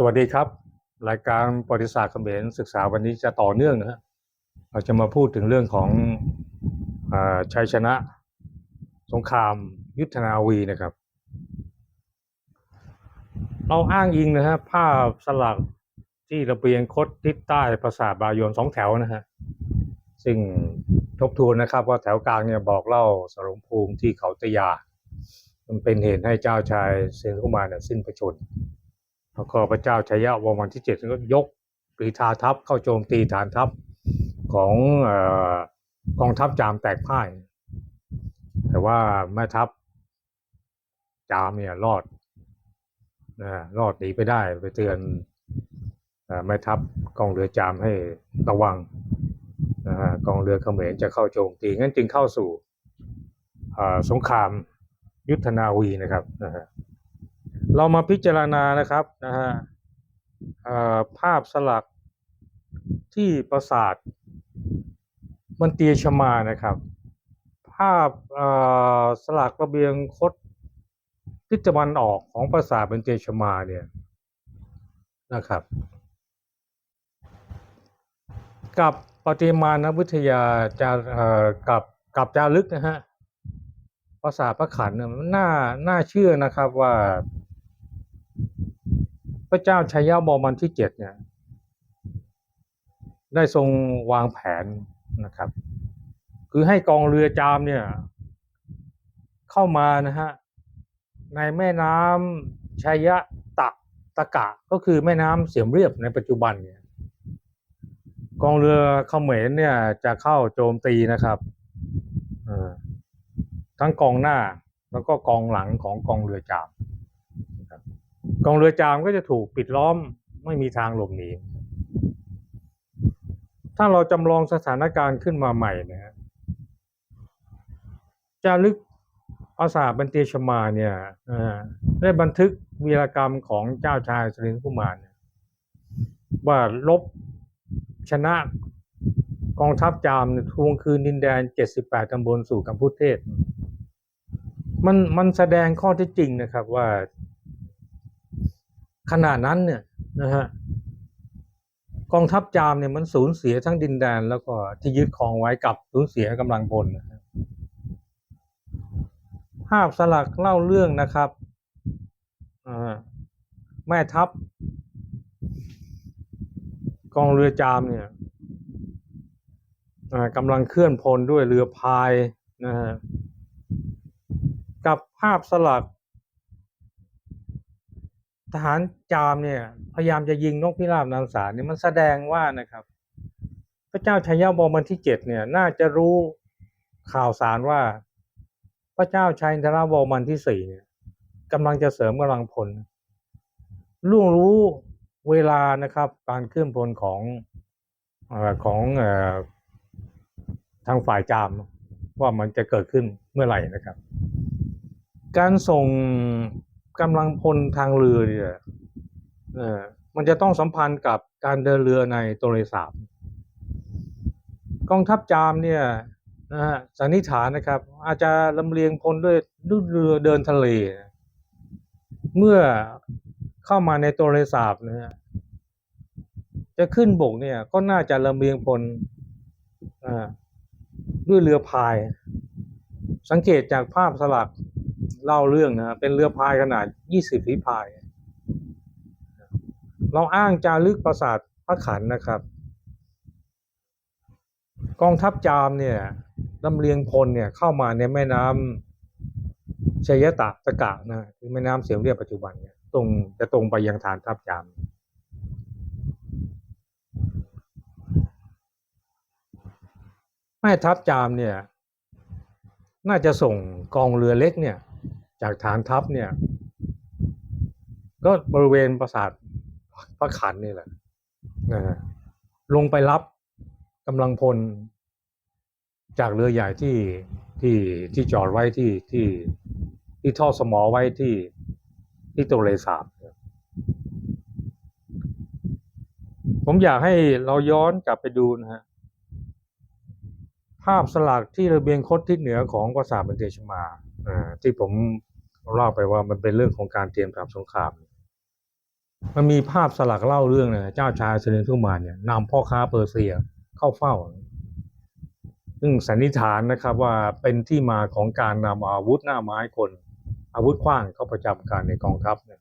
สวัสดีครับ รายการประวัติศาสตร์เขมรศึกษาวันนี้จะต่อเนื่องนะฮะเราจะมาพูดถึงเรื่องของอชัยชนะ สงครามยุทธนาวีนะครับ เราอ้างอิงนะฮะภาพสลักที่ระเบียงคดทิศใต้ปราสาทบายอนสองแถวนะฮะซึ่งทบทวนนะครับว่าแถวกลางเนี่ยบอกเล่าสรมภูมิที่เขาตะยา มันเป็นเหตุให้เจ้าชายเซนคุมารเนี่ยสิ้นพระชนม์ แล้วก็พระเจ้าชัยยะวงวันที่เจ็ดก็ยกกรีธาทัพเข้าโจมตีฐานทัพของเออกองทัพจามแตกพ่าย แต่ว่าแม่ทัพจามเนี่ยรอดนะรอดหนีไปได้ไปเตือนอแม่ทัพกองเรือจามให้ระวังนะฮะกองเรือเขมรจะเข้าโจมตีงั้นจึงเข้าสู่สงครามยุทธนาวีนะครับนะฮะ เรามาพิจารณานะครับนะฮะภาพสลักที่ปราสาทมันเตียชมานะครับ ภาพสลักระเบียงคดทิศตะวันออกของปราสาทมันเตียชมาเนี่ยนะครับ กับปฏิมานวิทยาจาเอกับกับจารึกนะฮะปราสาทพระขันเนี่ยมันน่าน่าเชื่อนะครับว่า พระเจ้าชัยยะบอมันที่เจ็ดเนี่ย ได้ทรงวางแผนนะครับ คือให้กองเรือจามเนี่ย เข้ามานะฮะในแม่น้ำชัยยะตะตะกะก็คือแม่น้ำเสียมเรียบในปัจจุบันเนี่ยกองเรือเขมรเนี่ยจะเข้าโจมตีนะครับทั้งกองหน้าแล้วก็กองหลังของกองเรือจาม กองเรือจามก็จะถูกปิดล้อมไม่มีทางหลบหนี ถ้าเราจำลองสถานการณ์ขึ้นมาใหม่นะฮะจารึกปราสาทบันเตชมาเนี่ยได้บันทึกวีรกรรมของเจ้าชายสรินกุมารเนี่ยว่าลบชนะกองทัพจามทวงคืนดินแดน 78ตำบลสู่กัมพูเทศ มันมันแสดงข้อเที่จริงนะครับว่า ขณะนั้นเนี่ยนะฮะกองทัพจามเนี่ยมันสูญเสียทั้งดินแดน แล้วก็ที่ยึดครองไว้กับสูญเสียกำลังพลนะฮะภาพสลักเล่าเรื่องนะครับแม่ทัพ กองเรือจามเนี่ยกำลังเคลื่อนพลด้วยเรือพายนะฮะกับภาพสลัก ทหารจามเนี่ยพยายามจะยิงนกพิราบนางสารเนี่ยมันแสดงว่านะครับ พระเจ้าชัยยะบอมันที่เจ็ดเนี่ยน่าจะรู้ข่าวสารว่า พระเจ้าชัยอินทราบอมันที่สี่เนี่ยกำลังจะเสริมกำลังพลล่วงรู้เวลานะครับ การเคลื่อนพลของอของอทางฝ่ายจามว่ามันจะเกิดขึ้นเมื่อไหร่นะครับ การส่ง กำลังพลทางเรือเนี่ยเออมันจะต้องสัมพันธ์กับการเดินเรือในโตเลสาบกองทัพจามเนี่ยนะฮะสันนิษฐานนะครับ อาจจะลำเลียงพลด้วยด้วยเรือเดินทะเล เมื่อเข้ามาในโตเลสาบนะฮะจะขึ้นบกเนี่ยก็น่าจะลำเลียงพลอ่าด้วยเรือพาย สังเกตจากภาพสลัก เล่าเรื่องนะเป็นเรือพายขนาด 20ฝีพาย เราอ้างจารึกปราสาทพระขันนะครับ กองทัพจามเนี่ยลำเลียงพลเนี่ยเข้ามาในแม่น้ำชัยตะตะกะนะคือแม่น้ำเสียมเรียบปัจจุบันเนี่ยตรงจะตรงไปยังฐานทัพจามแม่ทัพจามเนี่ยน่าจะส่งกองเรือเล็กเนี่ย จากฐานทัพเนี่ย ก็บริเวณปราสาทพระขันนี่แหละนะฮะลงไปรับกำลังพล จากเรือใหญ่ที่ที่ที่จอดไว้ที่ที่ที่ท่อสมอไว้ที่ที่ตัวเลสาบผมอยากให้เราย้อนกลับไปดูนะฮะภาพสลักที่ระเบียงคดทิศเหนือของปราสาทบันเทชมาอ่าที่ผม เล่าไปว่ามันเป็นเรื่องของการเตรียมทำสงคราม มันมีภาพสลักเล่าเรื่องนะเจ้าชายเซเลนทุมานเนี่ยนำพ่อค้าเปอร์เซียเข้าเฝ้า ซึ่งสันนิษฐานนะครับว่าเป็นที่มาของการนำอาวุธหน้าไม้คน อาวุธขว้างเข้าประจำการในกองทัพเนี่ย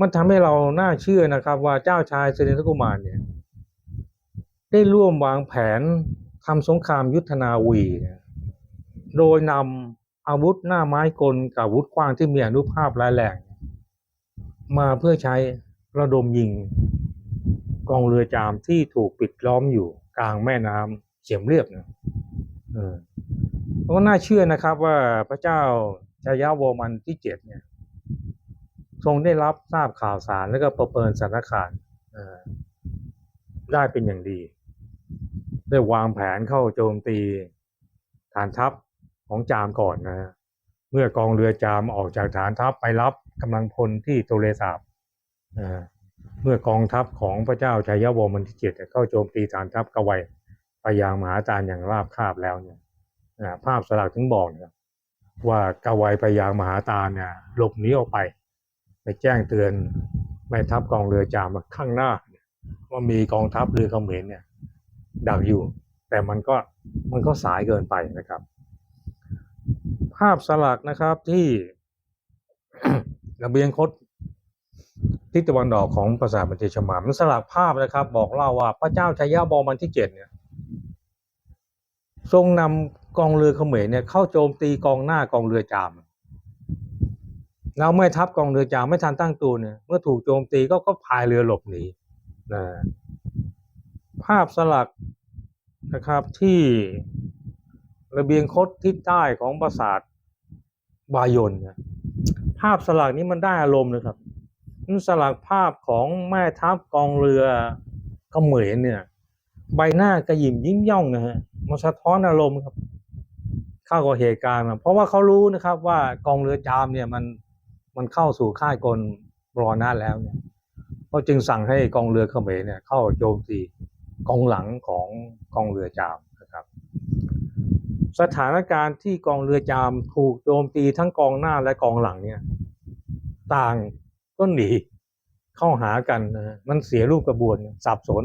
มันทำให้เราน่าเชื่อนะครับว่าเจ้าชายเซเลนทุมานเนี่ยได้ร่วมวางแผนทำสงครามยุทธนาวี โดยนำ อาวุธหน้าไม้กลกับอาวุธขว้างที่มีอนุภาพร้ายแรงมาเพื่อใช้ระดมยิงกองเรือจามที่ถูกปิดล้อมอยู่กลางแม่น้ำเฉียมเรียบนะเออก็น่าเชื่อนะครับว่าพระเจ้าชายาวมันที่เจ็ดเนี่ยทรงได้รับทราบข่าวสารแล้วก็ประเมินสถานการณ์เออได้เป็นอย่างดี ได้วางแผนเข้าโจมตีฐานทัพ ของจามก่อนนะฮะเมื่อกองเรือจามออกจากฐานทัพไปรับกำลังพลที่โตเลสาบเมื่อกองทัพของพระเจ้าชัยวรมันที่เจ็ดเข้าโจมตีฐานทัพกวัยไปยังมหาจารย์อย่างราบคาบแล้วเนี่ยภาพสลักถึงบอกนะครับว่ากวัยไปยังมหาตาเนี่ยหลบหนีออกไป ไปแจ้งเตือนแม่ทัพกองเรือจามข้างหน้าว่ามีกองทัพเรือเขมรเนี่ยดักอยู่ แต่มันก็มันก็สายเกินไปนะครับ ภาพสลักนะครับที่ระเบียงคดทิศตะวันออกของปราสาทบันเทชมามสลักภาพนะครับ บอกเล่าว่าพระเจ้าชัยยาบอมันที่เจ็ดเนี่ย ทรงนำกองเรือเขมรเนี่ยเข้าโจมตีกองหน้ากองเรือจามแล้วเมื่อทัพกองเรือจามไม่ทันตั้งตัวเนี่ยเมื่อถูกโจมตีก็ก็พายเรือหลบหนีนะภาพสลักนะครับที่ ระเบียงคดทิศใต้ของปราสาทบายนเนี่ยภาพสลักนี้มันได้อารมณ์นะครับมันสลักภาพของแม่ทัพกองเรือเขมรเนี่ย ใบหน้ากระหยิมยิ้มย่องนะฮะมันสะท้อนอารมณ์ครับ เข้ากับเหตุการณ์มาเพราะว่าเขารู้นะครับว่ากองเรือจามเนี่ยมันมันเข้าสู่ค่ายกลรอนาแล้วเนี่ยเขาจึงสั่งให้กองเรือเขมรเนี่ยเข้าโจมตีกองหลังของกองเรือจาม สถานการณ์ที่กองเรือจามถูกโจมตีทั้งกองหน้าและกองหลังเนี่ย ต่างก็หนีเข้าหากันนะมันเสียรูปกระบวนสับสน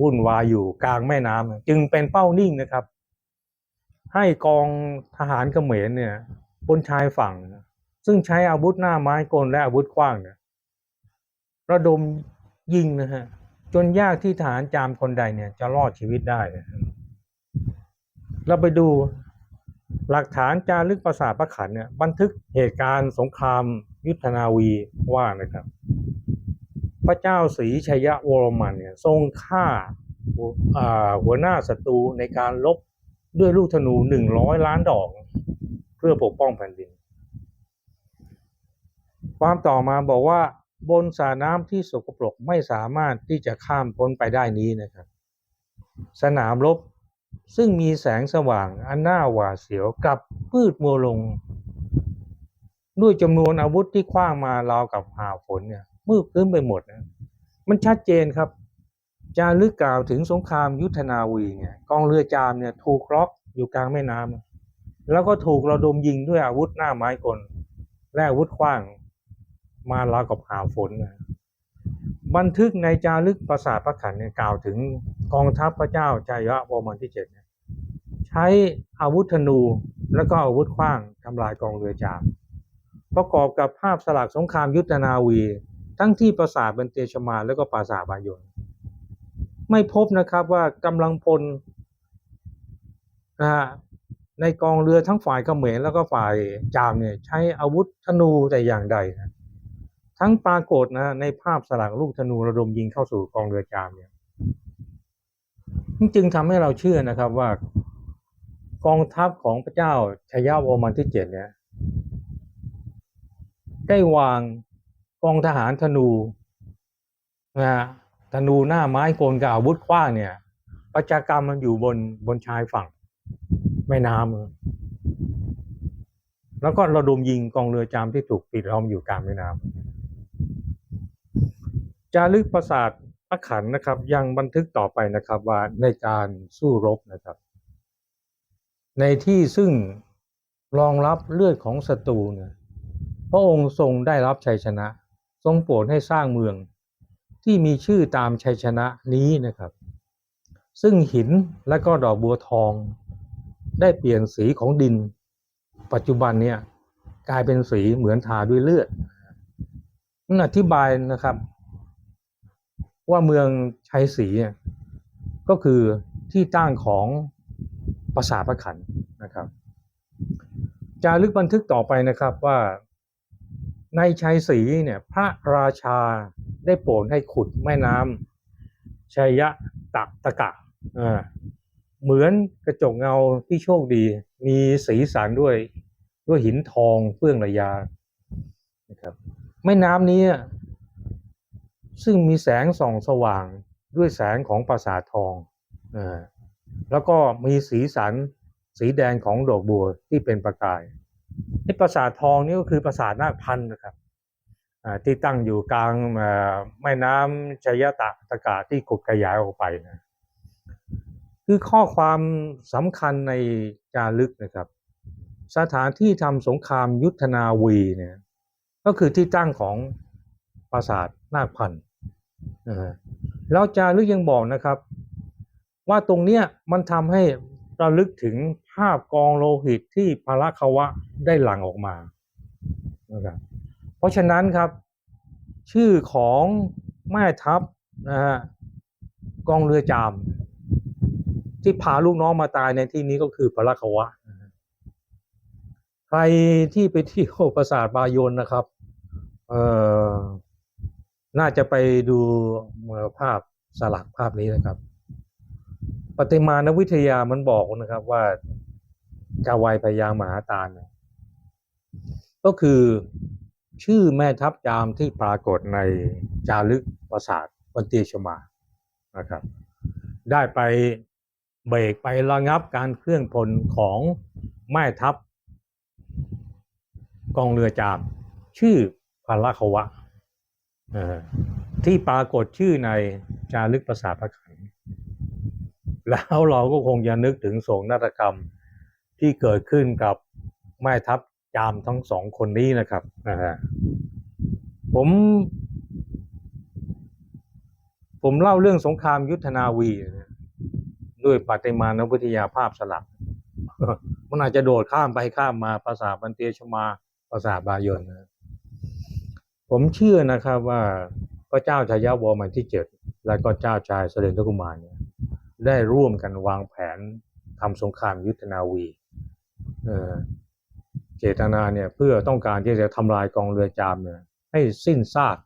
วุ่นวายอยู่กลางแม่น้ำจึงเป็นเป้านิ่งนะครับ ให้กองทหารเขมรเนี่ยบนชายฝั่ง ซึ่งใช้อาวุธหน้าไม้กลและอาวุธขว้างเนี่ยระดมยิงนะฮะจนยากที่ทหารจามคนใดเนี่ยจะรอดชีวิตได้นะ เราไปดูหลักฐานจารึกปราสาทพระขันเนี่ยบันทึกเหตุการณ์สงครามยุทธนาวีว่านะครับ พระเจ้าศรีชัยวรมันเนี่ยทรงฆ่าหัวหน้าศัตรูในการลบด้วยลูกธนูหนึ่งร้อยล้านดอก เพื่อปกป้องแผ่นดิน ความต่อมาบอกว่าบนสระน้ำที่สกปรกไม่สามารถที่จะข้ามพ้นไปได้นี้นะครับ สนามรบ ซึ่งมีแสงสว่างอันน่าหวาดเสียวกลับมืดมัวลง ด้วยจำนวนอาวุธที่คว้างมาราวกับหาฝนเนี่ยมืดครึ้มไปหมดนะมันชัดเจนครับ จารึกกล่าวถึงสงครามยุทธนาวีเนี่ยกองเรือจามเนี่ยถูกล็อกอยู่กลางแม่น้ำแล้วก็ถูกระดมยิงด้วยอาวุธหน้าไม้กลและอาวุธขว้างมาราวกับหาฝนนะ บันทึกในจารึกปราสาทพระขันเนี่ยกล่าวถึงกองทัพพระเจ้าชัยวรมันที่เจ็ดใช้อาวุธธนูแล้วก็อาวุธขว้างทำลายกองเรือจามประกอบกับภาพสลักสงครามยุทธนาวี ทั้งที่ปราสาทบันเตชมาแล้วก็ปราสาทบายนไม่พบนะครับว่ากำลังพลนะฮะในกองเรือทั้งฝ่ายเขมรแล้วก็ฝ่ายจามเนี่ยใช้อาวุธธนูแต่อย่างใดนะ ทั้งปรากฏนะในภาพสลักลูกธนูระดมยิงเข้าสู่กองเรือจามเนี่ยจึงทำให้เราเชื่อนะครับว่ากองทัพของพระเจ้าชายาวรมันที่เจ็ดเนี่ย ได้วางกองทหารธนูนะฮะธนูหน้าไม้โกนกับอาวุธขว้างเนี่ย ประชากรรมมันอยู่บนบนชายฝั่งแม่น้ำแล้วก็ระดมยิงกองเรือจามที่ถูกปิดล้อมอยู่กลางแม่น้ำ จารึกปราสาทพระขันนะครับ ยังบันทึกต่อไปนะครับว่าในการสู้รบนะครับ ในที่ซึ่งรองรับเลือดของศัตรูเนี่ยพระองค์ทรงได้รับชัยชนะ ทรงโปรดให้สร้างเมือง ที่มีชื่อตามชัยชนะนี้นะครับ ซึ่งหินและก็ดอกบัวทอง ได้เปลี่ยนสีของดิน ปัจจุบันเนี่ยกลายเป็นสีเหมือนทาด้วยเลือดนั่นอธิบายนะครับ ว่าเมืองชัยศรีก็คือที่ตั้งของปราสาทพระขันนะครับจารึกบันทึกต่อไปนะครับว่าในชัยศรีเนี่ยพระราชาได้โปรดให้ขุดแม่น้ำชัยยะตะตะกะเออเหมือนกระจกเงาที่โชคดี มีสีสันด้วยด้วยหินทองเฟื่องระยานะครับแม่น้ำนี้ ซึ่งมีแสงส่องสว่างด้วยแสงของปราสาททองอแล้วก็มีสีสันสีแดงของดอกบัวที่เป็นประกายที่ปราสาททองนี่ก็คือปราสาทนาคพันธ์นะครับที่ตั้งอยู่กลางแม่น้ำชยตะตะกาที่ขุดขยายออกไปนะคือข้อความสำคัญในจารึกนะครับ สถานที่ทำสงครามยุทธนาวีเนี่ยก็คือที่ตั้งของปราสาทนาคพันธ์ แล้วจารึกยังบอกนะครับ ว่าตรงเนี้ยมันทำให้ระลึกถึงภาพกองโลหิตที่พระควะได้หลั่งออกมานะครับเพราะฉะนั้นครับ ชื่อของแม่ทัพนะฮะกองเรือจาม ที่พาลูกน้องมาตายในที่นี้ก็คือพระควะ ใครที่ไปเที่ยวปราสาทบายนนะครับ เอ่อ น่าจะไปดูเอ่อภาพสลักภาพนี้นะครับปฏิมานวิทยามันบอกนะครับว่าจาวัยพยามหาตาลเนี่ยก็คือชื่อแม่ทัพจามที่ปรากฏในจารึกปราสาทวันเตียชมานะครับ ได้ไปเบรกไประงับการเคลื่อนพลของแม่ทัพกองเรือจาม ชื่อพาราควะ ที่ปรากฏชื่อในจารึกปราสาพระขัน แล้วเราก็คงจะนึกถึงโศกนาฏกรรมที่เกิดขึ้นกับแม่ทัพจามทั้งสองคนนี้นะครับนะฮะผม ผมเล่าเรื่องสงครามยุทธนาวี ด้วยปฏิมานวิทยาภาพสลัก มันอาจจะโดดข้ามไปข้ามมาภาษาบันเตียชมาภาษาบายนนะ ผมเชื่อนะครับว่าพระเจ้าชายาวรมันที่เจ็ดและก็เจ้าชายเสด็จกุมารเนี่ยได้ร่วมกันวางแผนทำสงครามยุทธนาวีเออเจตนาเนี่ยเพื่อต้องการที่จะทำลายกองเรือจามเนี่ยให้สิ้นซาก